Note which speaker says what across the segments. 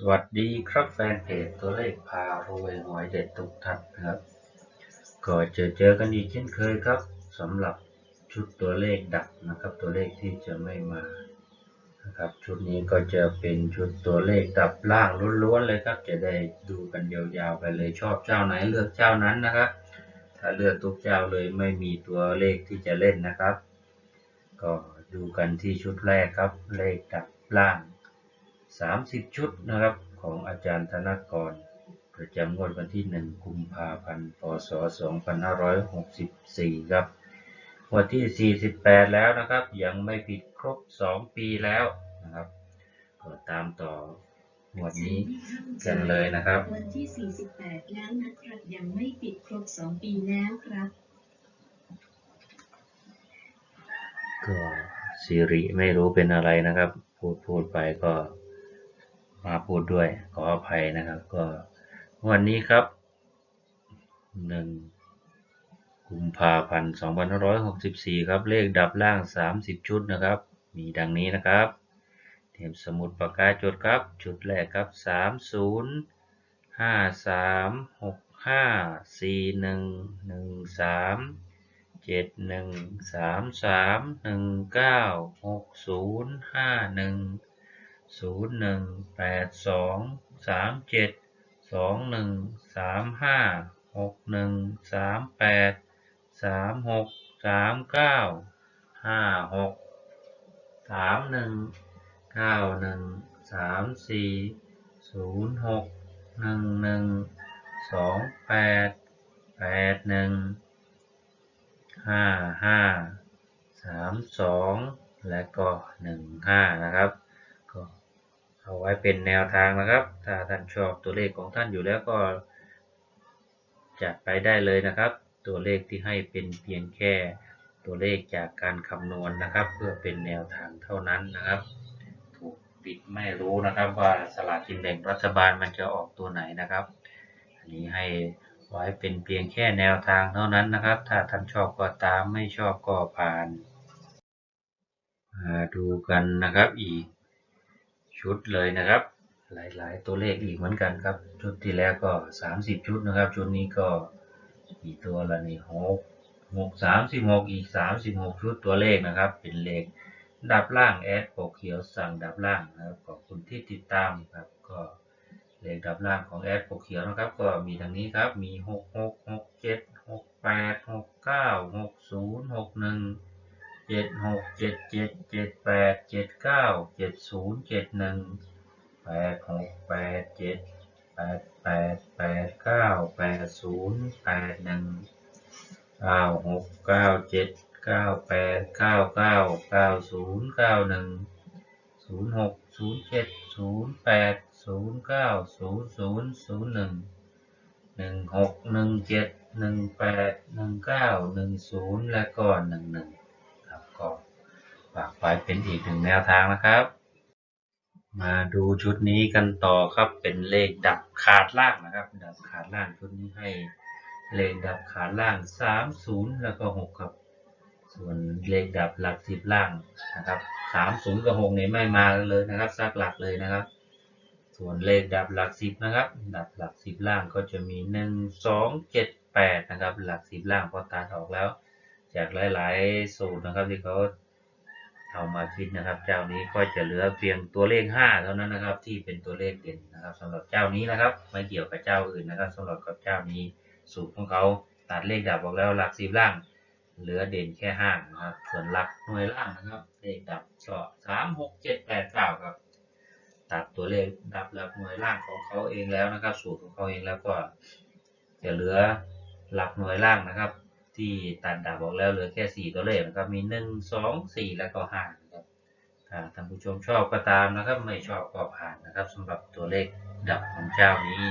Speaker 1: สวัสดีครับแฟนเพจตัวเลขพารวยหวยเด็ดทุกท่านนะครับก็เจอเจอกันอีกเช่นเคยครับสำหรับชุดตัวเลขดับนะครับ ตัวเลขที่จะไม่มานะครับชุดนี้ก็จะเป็นชุดตัวเลขดับล่างล้วนๆเลยครับ จะได้ดูกันยาวๆไปเลยชอบเจ้าไหนเลือกเจ้านั้นนะครับ ถ้าเลือกทุกเจ้าเลยไม่มีตัวเลขที่จะเล่นนะครับ ก็ดูกันที่ชุดแรกครับเลขดับล่าง 30 ชุดนะครับของอาจารย์ธนกร ประจำงวดวันที่ 1 กุมภาพันธ์พศ 2564 ครับวันที่ 48 แล้วนะครับ ยังไม่ผิดครบ 2 ปีแล้วนะครับก็ตามต่องวดนี้กันเลยนะครับ
Speaker 2: วันที่ 48 แล้วนะครับยังไม่ปิดครบ 2 ปีแล้วครับ
Speaker 1: ก็สิริไม่รู้เป็นอะไรนะครับ พูดพูดไปก็ มาพูดด้วยขออภัยนะครับ ก็วันนี้ครับหนึ่งกุมภาพันธ์2564ครับ เลขดับล่าง30ชุดนะครับ มีดังนี้นะครับเตรียมสมุดปากกาจดครับ ชุดแรกครับ30 53 65 41 13เจ็ดหนึ่งสามสามหนึ่งเก้าหกศูนย์ห้าหนึ่ง ศูนย์หนึ่งแปดสองสามเจ็ดสองหนึ่งสามห้าหกหนึ่งสามแปดสามหกสามเก้าห้าหกสามหนึ่งเก้าหนึ่งสามสี่ศูนย์หกหนึ่งหนึ่งสองแปดแปดหนึ่งห้าห้าสามสองและก็หนึ่งห้านะครับ เอาไว้เป็นแนวทางนะครับ ถ้าท่านชอบตัวเลขของท่านอยู่แล้วก็จัดไปได้เลยนะครับ ตัวเลขที่ให้เป็นเพียงแค่ตัวเลขจากการคำนวณนะครับ เพื่อเป็นแนวทางเท่านั้นนะครับ ถูกปิดไม่รู้นะครับว่าสลากกินแบ่งรัฐบาลมันจะออกตัวไหนนะครับ อันนี้ให้ไว้เป็นเพียงแค่แนวทางเท่านั้นนะครับ ถ้าท่านชอบก็ตามไม่ชอบก็ผ่านมาดูกันนะครับอีก ชุดเลยนะครับ หลายๆ ตัวเลขอีกเหมือนกันครับ ชุดที่แล้วก็ 30 ชุดนะครับ ชุดนี้ก็มีตัวละนี่หกหกสามสิบหกอีก36ชุดตัวเลขนะครับ เป็นเลขดับล่างแอดปกเขียวสั่งดับล่างนะครับขอบคุณที่ติดตามครับก็เลขดับล่างของแอดปกเขียวนะครับ ก็มีดังนี้ครับมีหกหกหกเจ็ดหกแปดหกเก้าหกศูนย์หกหนึ่ง เจ็ดหกเจ็ดเจ็ดเจ็ดแปดเจ็ดเก้าเจ็ดศูนย์เจ็ดหนึ่งแปดหกแปดเจ็ดแปดแปดแปดเก้าแปดศูนย์แปดหนึ่งเก้าหกเก้าเจ็ดเก้าแปดเก้าเก้าเก้าศูนย์เก้าหนึ่งศูนย์หกศูนย์เจ็ดศูนย์แปดศูนย์เก้าศูนย์ศูนย์ศูนย์หนึ่งหนึ่งหกหนึ่งเจ็ดหนึ่งแปดหนึ่งเก้าหนึ่งศูนย์และก็หนึ่งหนึ่ง ก็ฝากไว้เป็นอีกหนึ่งแนวทางนะครับ มาดูชุดนี้กันต่อครับเป็นเลขดับขาดล่างนะครับ ดับขาดล่างชุดนี้ให้เลขดับขาดล่างสามศูนย์แล้วก็หกครับ ส่วนเลขดับหลักสิบล่างนะครับสามศูนย์กับหกนี่ยไม่มาเลยนะครับซักหลักเลยนะครับ ส่วนเลขดับหลักสิบนะครับ ดับหลักสิบล่างก็จะมีหนึ่งสองเจ็ดแปดนะครับ หลักสิบล่างพอตัดออกแล้ว จากหลาย ๆ สูตรนะครับที่เขาเอามาคิดนะครับ เจ้านี้ก็จะเหลือเพียงตัวเลขห้าเท่านั้นนะครับ ที่เป็นตัวเลขเด่นนะครับสำหรับเจ้านี้นะครับ ไม่เกี่ยวกับเจ้าอื่นนะครับสำหรับกับเจ้านี้สูตรของเขาตัดเลขดับออกแล้วหลักสิบล่าง เหลือเด่นแค่ห้านะครับ ส่วนหลักหน่วยล่างนะครับ เลขดับก็สามหกเจ็ดแปดเก้าครับ ตัดตัวเลขดับหลักหน่วยล่างของเขาเองแล้วนะครับ สูตรของเขาเองแล้วก็จะเหลือหลักหน่วยล่างนะครับ ที่ตัดดับออกแล้วเหลือแค่สี่ตัวเลขนะครับมีหนึ่งสองสี่แล้วก็ห้านะครับถ้าท่านผู้ชมชอบก็ตามนะครับ ไม่ชอบก็ผ่านนะครับสำหรับตัวเลขดับของเจ้านี้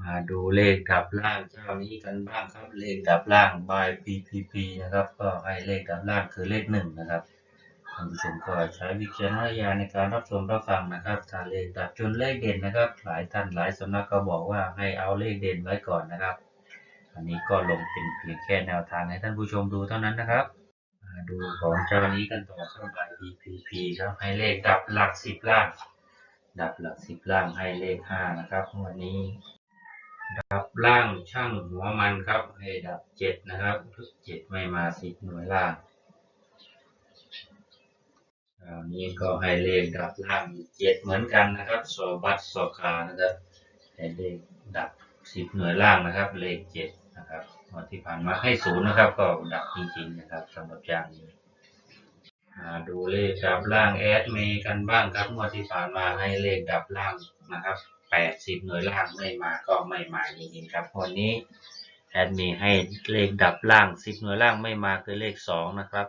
Speaker 1: มาดูเลขดับล่างเจ้านี้กันบ้างครับเลขดับล่าง by PPP นะครับ ก็ให้เลขดับล่างคือเลขหนึ่งนะครับท่านผู้ชมก็ใช้วิจารณญาณในการรับชมรับฟังนะครับถ้าเลขดับจนเลขเด่นนะครับ หลายท่านหลายสำนักก็บอกว่าให้เอาเลขเด่นไว้ก่อนนะครับ อันนี้ก็ลงเป็นเพียงแค่แนวทางให้ท่านผู้ชมดูเท่านั้นนะครับ ดูของเจ้านี้กันต่อครับ BPP ครับให้เลขดับหลักสิบล่าง ดับหลักสิบล่างให้เลขห้านะครับวันนี้ ดับล่างช่างหัวมันครับ ให้ดับเจ็ดนะครับเจ็ดไม่มาสิบหน่วยล่างคราวนี้ก็ให้เลขดับล่างเจ็ดเหมือนกันนะครับโซบัตโซคานะครับให้เลขดับสิบหน่วยล่างนะครับ เลขเจ็ด นะครับวันที่ผ่านมาให้ศูนย์นะครับ ก็ดับจริงๆนะครับสำหรับอย่างนี้มาดูเลขดับล่างแอดเมกันบ้างครับงวดที่ผ่านมาให้เลขดับล่างนะครับแปดสิบหน่วยล่างไม่มาก็ไม่มาจริงๆครับวันนี้แอดมย์ให้เลขดับล่างสิบหน่วยล่างไม่มาคือเลขสองนะครับ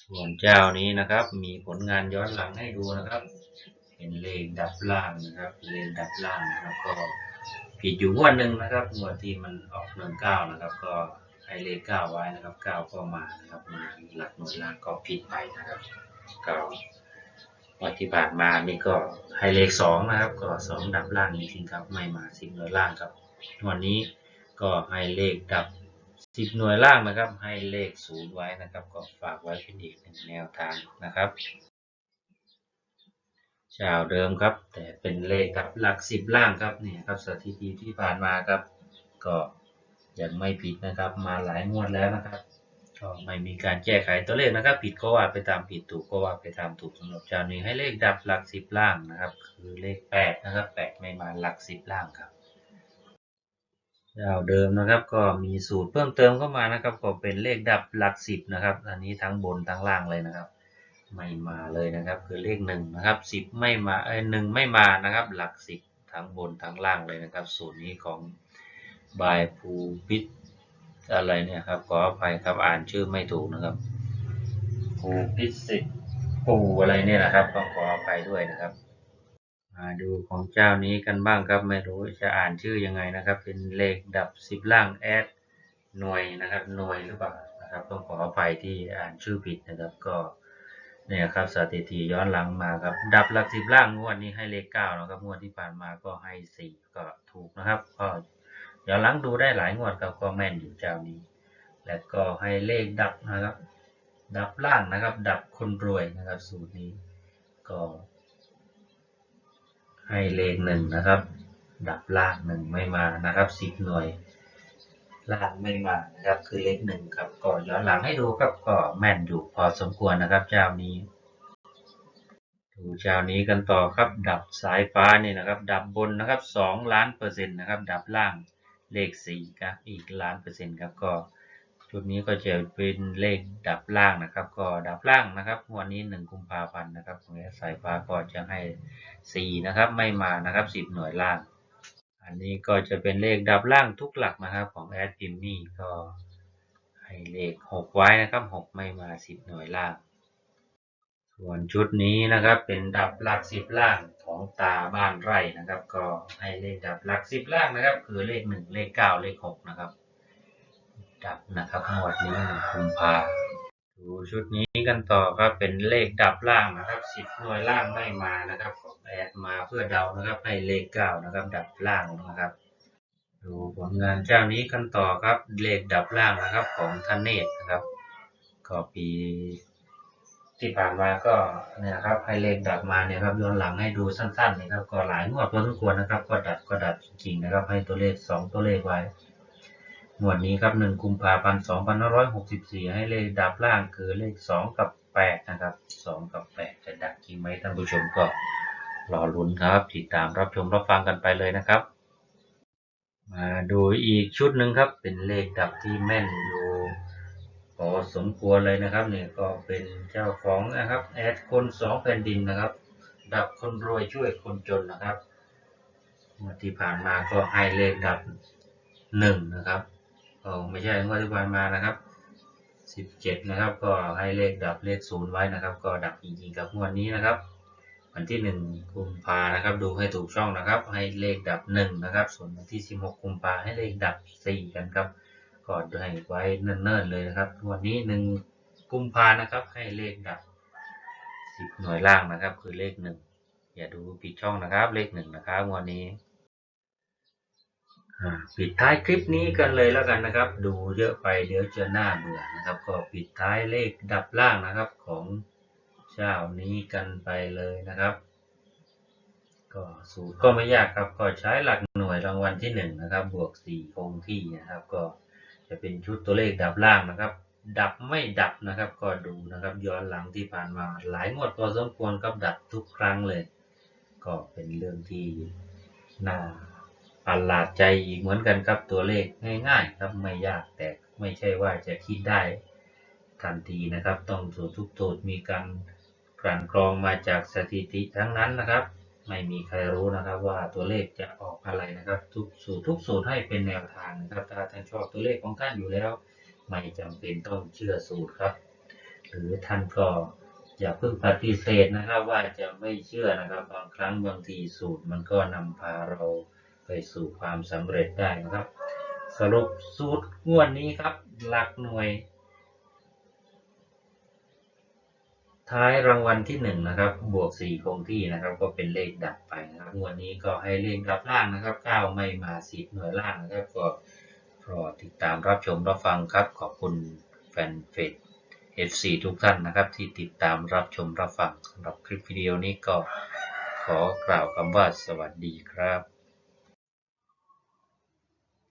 Speaker 1: ส่วนเจ้านี้นะครับ มีผลงานย้อนหลังให้ดูนะครับ เป็นเลขดับล่างนะครับเลขดับล่างนะครับก็ ผิดอยู่งวดหนึ่งนะครับงวดที่มันออกหนึ่งเก้านะครับ ก็ให้เลขเก้าไว้นะครับเก้าก็มานะครับมาหลักหน่วยล่างก็ผิดไปนะครับก็วันที่ผ่านมานี่ก็ให้เลขสองนะครับ ก็สองดับล่างจริงครับไม่มาสิบหน่วยล่างครับ วันนี้ก็ให้เลขดับสิบหน่วยล่างนะครับ ให้เลขศูนย์ไว้นะครับ ก็ฝากไว้เป็นอีกหนึ่งแนวทางนะครับ เจ้าเดิมครับ แต่เป็นเลขกับหลักสิบล่างครับเนี่ยครับสถิติที่ผ่านมาครับ ก็ยังไม่ผิดนะครับ มาหลายงวดแล้วนะครับก็ไม่มีการแก้ไขตัวเลขนะครับ ผิดก็ว่าไปตามผิดถูกก็ว่าไปตามถูกสำหรับเจ้านี้ให้เลขดับหลักสิบล่างนะครับ คือเลขแปดนะครับแปดไม่มาหลักสิบล่างครับเจ้าเดิมนะครับก็มีสูตรเพิ่มเติมเข้ามานะครับ ก็เป็นเลขดับหลักสิบนะครับ อันนี้ทั้งบนทั้งล่างเลยนะครับ ไม่มาเลยนะครับ คือเลขหนึ่งนะครับสิบไม่มาเอ้หนึ่งไม่มานะครับ หลักสิบทั้งบนทั้งล่างเลยนะครับ สูตรนี้ของบายภูพิษอะไรเนี่ยครับขออภัยครับอ่านชื่อไม่ถูกนะครับภูพิสิทธิ์ปูอะไรเนี่ยนะครับต้องขออภัยด้วยนะครับมาดูของเจ้านี้กันบ้างครับไม่รู้จะอ่านชื่อยังไงนะครับ เป็นเลขดับสิบล่างแอดหน่วยนะครับหน่วยหรือเปล่านะครับต้องขออภัยที่อ่านชื่อผิดนะครับก็ เนี่ยครับสถิติย้อนหลังมาครับ ดับหลักสิบล่างงวดนี้ให้เลขเก้านะครับงวดที่ผ่านมาก็ให้สี่ก็ถูกนะครับ ก็ย้อนหลังดูได้หลายงวดครับก็แม่นอยู่เจ้านี้ และก็ให้เลขดับนะครับ ดับล่างนะครับ ดับคนรวยนะครับ สูตรนี้ ก็ ให้เลขหนึ่งนะครับ ดับล่างหนึ่งไม่มานะครับสิบหน่วย ล่างไม่มานะครับคือเลขหนึ่งครับก็ย้อนหลังให้ดูครับก็แม่นอยู่พอสมควรนะครับ เจ้านี้ ดูเจ้านี้กันต่อครับ ดับสายฟ้านี่นะครับ ดับบนนะครับสองล้านเปอร์เซ็นต์นะครับ ดับล่างเลขสี่ครับอีกล้านเปอร์เซ็นต์ครับก็ชุดนี้ก็จะเป็นเลขดับล่างนะครับ ก็ดับล่างนะครับวันนี้หนึ่งกุมภาพันธ์นะครับของสายฟ้าก็จะให้สี่นะครับไม่มานะครับสิบหน่วยล่าง อันนี้ก็จะเป็นเลขดับล่างทุกหลักนะครับ ของแอดพิมมี่ก็ให้เลขหกไว้นะครับหกไม่มาสิบหน่วยล่าง ส่วนชุดนี้นะครับเป็นดับหลักสิบล่างของตาบ้านไร่นะครับ ก็ให้เลขดับหลักสิบล่างนะครับ คือเลขหนึ่งเลขเก้าเลขหกนะครับ ดับนะครับงวดนี้หนึ่งกุมภา ดูชุดนี้กันต่อครับเป็นเลขดับล่างนะครับสิบหน่วยล่างไม่มานะครับแอดมาเพื่อเดานะครับให้เลขเก้านะครับ ดับล่างนะครับ ดูผลงานเจ้านี้กันต่อครับเลขดับล่างนะครับ ของธเนศนะครับ ก็ปีที่ผ่านมาก็เนี่ยครับให้เลขดับมาเนี่ยครับย้อนหลังให้ดูสั้นๆนะครับ ก็หลายงวดพอสมควรนะครับ ก็ดับก็ดับจริงๆนะครับ ให้ตัวเลขสองตัวเลขไว้ งวดนี้ครับหนึ่งกุมภาพันธ์สองพันห้าร้อยหกสิบสี่ให้เลขดับล่างคือเลขสองกับแปดนะครับสองกับแปดจะดับจริงไหมท่านผู้ชมก็รอลุ้นครับ ติดตามรับชมรับฟังกันไปเลยนะครับ มาดูอีกชุดหนึ่งครับ เป็นเลขดับที่แม่นอยู่พอสมควรเลยนะครับเนี่ยก็เป็นเจ้าของนะครับแอดคนสองแผ่นดินนะครับ ดับคนรวยช่วยคนจนนะครับที่ผ่านมาก็ให้เลขดับหนึ่งนะครับ ก็ไม่ใช่งวดที่ผ่านมานะครับสิบเจ็ดนะครับ ก็ให้เลขดับเลขศูนย์ไว้นะครับ ก็ดับจริงๆกับงวดนี้นะครับ วันที่หนึ่งกุมภานะครับ ดูให้ถูกช่องนะครับ ให้เลขดับหนึ่งนะครับ ส่วนวันที่สิบหกกุมภาให้เลขดับสี่กันครับก็ให้ไว้เนิ่นๆเลยนะครับ วันนี้หนึ่งกุมภานะครับ ให้เลขดับสิบหน่วยล่างนะครับ คือเลขหนึ่งอย่าดูผิดช่องนะครับ เลขหนึ่งนะครับวันนี้ ปิดท้ายคลิปนี้กันเลยแล้วกันนะครับ ดูเยอะไปเดี๋ยวจะหน่าเบื่อนะครับ ก็ปิดท้ายเลขดับล่างนะครับของเจ้านี้กันไปเลยนะครับ ก็สูตรก็ไม่ยากครับ ก็ใช้หลักหน่วยรางวัลที่หนึ่งนะครับ บวกสี่คงที่นะครับ ก็จะเป็นชุดตัวเลขดับล่างนะครับ ดับไม่ดับนะครับ ก็ดูนะครับย้อนหลังที่ผ่านมาหลายงวดพอสมควรครับดับทุกครั้งเลย ก็เป็นเรื่องที่น่า ประหลาดใจอีกเหมือนกันครับตัวเลขง่ายๆครับไม่ยากแต่ไม่ใช่ว่าจะคิดได้ทันทีนะครับ ต้องสูตรทุกสูตรมีการกลั่นกรองมาจากสถิติทั้งนั้นนะครับ ไม่มีใครรู้นะครับว่าตัวเลขจะออกอะไรนะครับ ทุกสูตรทุกสูตรให้เป็นแนวทางนะครับถ้าท่านชอบตัวเลขของท่านอยู่แล้ว ไม่จำเป็นต้องเชื่อสูตรครับ หรือท่านก็อย่าเพิ่งปฏิเสธนะครับว่าจะไม่เชื่อนะครับ บางครั้งบางทีสูตรมันก็นำพาเรา ไปสู่ความสำเร็จได้นะครับ สรุปสูตรงวดนี้ครับ หลักหน่วย ท้ายรางวัลที่หนึ่งนะครับ บวกสี่คงที่นะครับ ก็เป็นเลขดับไปนะครับงวดนี้ก็ให้เลขดับล่างนะครับเก้าไม่มาสิบหน่วยล่างนะครับก็รอติดตามรับชมรับฟังครับ ขอบคุณแฟนเฟซ FC ทุกท่านนะครับ ที่ติดตามรับชมรับฟังสำหรับคลิปวิดีโอนี้ก็ขอกล่าวคำว่าสวัสดีครับ